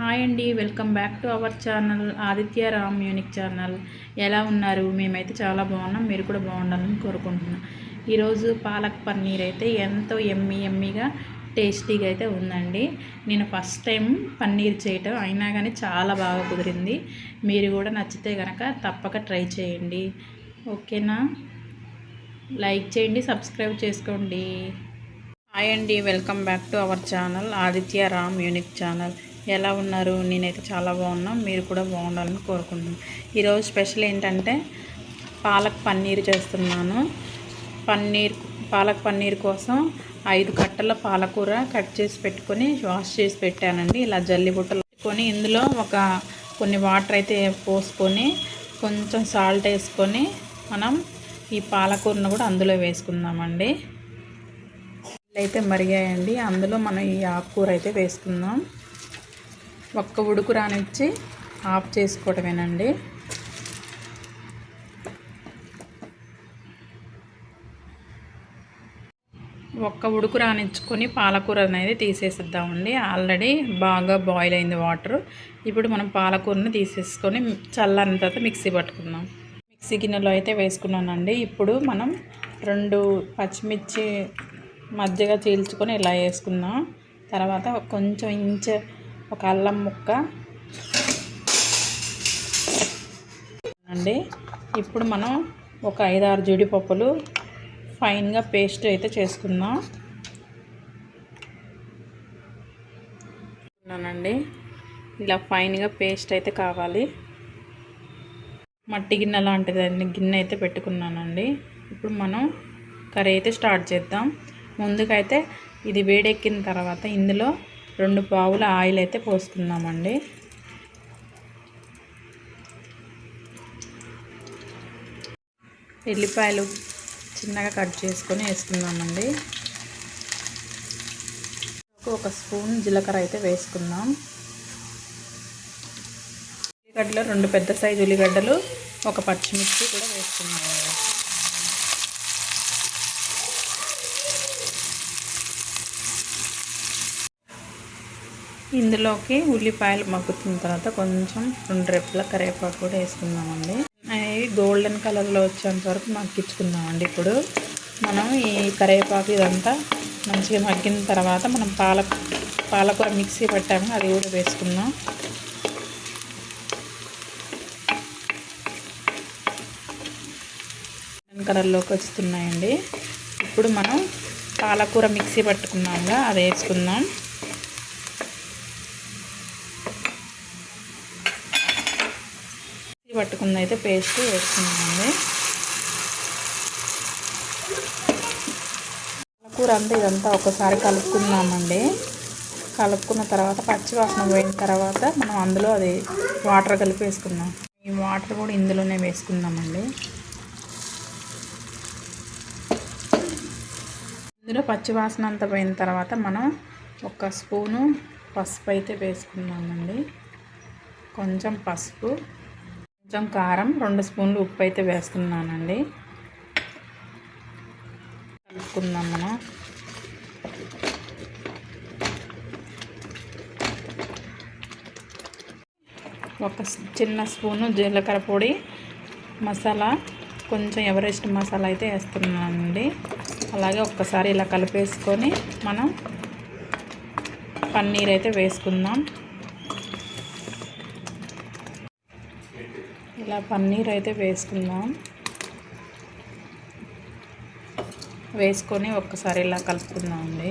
Hi అండి welcome back to our channel Aditya Ram unique channel. ఎలా ఉన్నారు? మేమైతే చాలా బాగున్నాం మీరు కూడా బాగుండాలని కోరుకుంటున్నాం. ఈరోజు పాలక్ పన్నీర్ అయితే ఎంతో ఎమ్మి ఎమ్మిగా టేస్టీగా అయితే ఉందండి. నేను ఫస్ట్ టైం పన్నీర్ చేయటం అయినా కానీ చాలా బాగా కుదిరింది. మీరు కూడా నచ్చితే కనుక తప్పక ట్రై చేయండి. ఓకేనా? లైక్ చేయండి సబ్స్క్రైబ్ చేసుకోండి. హాయ్ అండి welcome back to our channel Aditya Ram unique channel. ఎలా ఉన్నారు? నేనైతే చాలా బాగున్నా. మీరు కూడా బాగుండాలని కోరుకుంటున్నాను ఈరోజు స్పెషల్ ఏంటంటే పాలక్ పన్నీర్ చేస్తున్నాను. పన్నీర్ పాలక్ పన్నీర్ కోసం ఐదు కట్టల పాలకూర కట్ చేసి పెట్టుకొని వాష్ చేసి పెట్టానండి. ఇలా జల్లి బుట్టలు పెట్టుకొని ఇందులో ఒక కొన్ని వాటర్ అయితే పోసుకొని కొంచెం సాల్ట్ వేసుకొని మనం ఈ పాలకూరను కూడా అందులో వేసుకుందామండి. అయితే మరిగాయండి. అందులో మనం ఈ ఆకుకూర అయితే వేసుకుందాం. ఒక్క ఉడుకు రానిచ్చి ఆఫ్ చేసుకోవటమేనండి. ఒక్క ఉడుకు రానిచ్చుకొని పాలకూర అనేది తీసేసిద్దామండి. ఆల్రెడీ బాగా బాయిల్ అయింది వాటర్. ఇప్పుడు మనం పాలకూరని తీసేసుకొని చల్లని తర్వాత మిక్సీ పట్టుకుందాం. మిక్సీ గిన్నెలో అయితే వేసుకున్నానండి. ఇప్పుడు మనం రెండు పచ్చిమిర్చి మధ్యగా చీల్చుకొని ఇలా వేసుకుందాం. తర్వాత కొంచెం ఇంచ ఒక అల్లం ముక్క. అండి ఇప్పుడు మనం ఒక ఐదారు జీడిపప్పులు ఫైన్గా పేస్ట్ అయితే చేసుకుందాం. అండి ఇలా ఫైన్గా పేస్ట్ అయితే కావాలి. మట్టి గిన్నె లాంటిది గిన్నె అయితే పెట్టుకున్నానండి. ఇప్పుడు మనం కర్రీ అయితే స్టార్ట్ చేద్దాం. ముందుకైతే ఇది వేడెక్కిన తర్వాత ఇందులో రెండు పావుల ఆయిల్ అయితే పోసుకుందామండి. ఎల్లిపాయలు చిన్నగా కట్ చేసుకొని వేసుకుందామండి. ఒక స్పూన్ జీలకర్ర అయితే వేసుకుందాం. ఉల్లిగడ్డలు రెండు పెద్ద సైజు ఉల్లిగడ్డలు ఒక పచ్చిమిర్చి కూడా వేసుకున్నాం ఇందులోకి ఉల్లిపాయలు మగ్గుతున్న తర్వాత కొంచెం రెండు రెప్పుల కరివేపాకు కూడా వేసుకుందామండి. అవి గోల్డెన్ కలర్లో వచ్చేంత వరకు మగ్గించుకుందామండి ఇప్పుడు. మనం ఈ కరివేపాకు ఇదంతా మంచిగా మగ్గిన తర్వాత మనం పాల పాలకూర మిక్సీ పట్టాము అది కూడా వేసుకుందాం. కలర్లోకి వస్తున్నాయండి. ఇప్పుడు మనం పాలకూర మిక్సీ పట్టుకున్నాం అది వేసుకుందాం. పట్టుకుంది అయితే పేస్ట్ వేసుకున్నామండి కూర అంతా ఇదంతా ఒకసారి కలుపుకుందామండి. కలుపుకున్న తర్వాత పచ్చివాసన పోయిన తర్వాత మనం అందులో అది వాటర్ కలిపి వేసుకుందాం ఈ వాటర్ కూడా ఇందులోనే వేసుకుందామండి. ఇందులో పచ్చివాసన అంతా పోయిన తర్వాత మనం ఒక స్పూను పసుపు అయితే వేసుకుందామండి. కొంచెం పసుపు కొంచెం కారం రెండు స్పూన్లు ఉప్పు అయితే వేస్తున్నానండి. కలుపుకుందాం మనం. ఒక చిన్న స్పూను జీలకర్ర పొడి మసాలా కొంచెం ఎవరెస్ట్ మసాలా అయితే వేస్తున్నానండి. అలాగే ఒక్కసారి ఇలా కలిపేసుకొని మనం పన్నీర్ అయితే వేసుకుందాం. ఇలా పన్నీర్ అయితే వేసుకుందాం. వేసుకొని ఒక్కసారి ఇలా కలుపుకుందాం అండి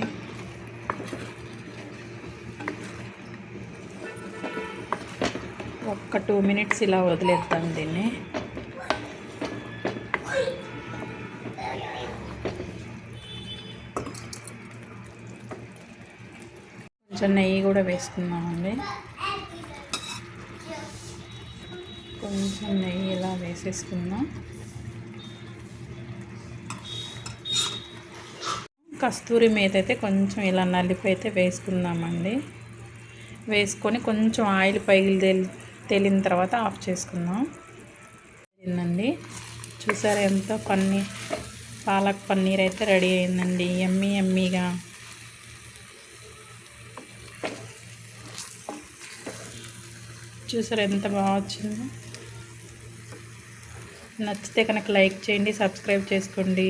ఒక్క టూ మినిట్స్ ఇలా వదిలేద్దాం దీన్ని. కొంచెం నెయ్యి కూడా వేసుకుందామండి. కొంచెం నెయ్యి ఇలా వేసేసుకుందాం. కస్తూరి మేత అయితే కొంచెం ఇలా నలిపి అయితే వేసుకుందామండి. వేసుకొని కొంచెం ఆయిల్ పైకి తెలి తేలిన తర్వాత ఆఫ్ చేసుకుందాం. అండి చూసారా ఎంత పన్నీర్ పాలక్ పన్నీర్ అయితే రెడీ అయిందండి. ఎమ్మీ ఎమ్మీగా చూసారు ఎంత బాగా వచ్చిందో? నచ్చితే కనుక లైక్ చేయండి సబ్స్క్రైబ్ చేసుకోండి.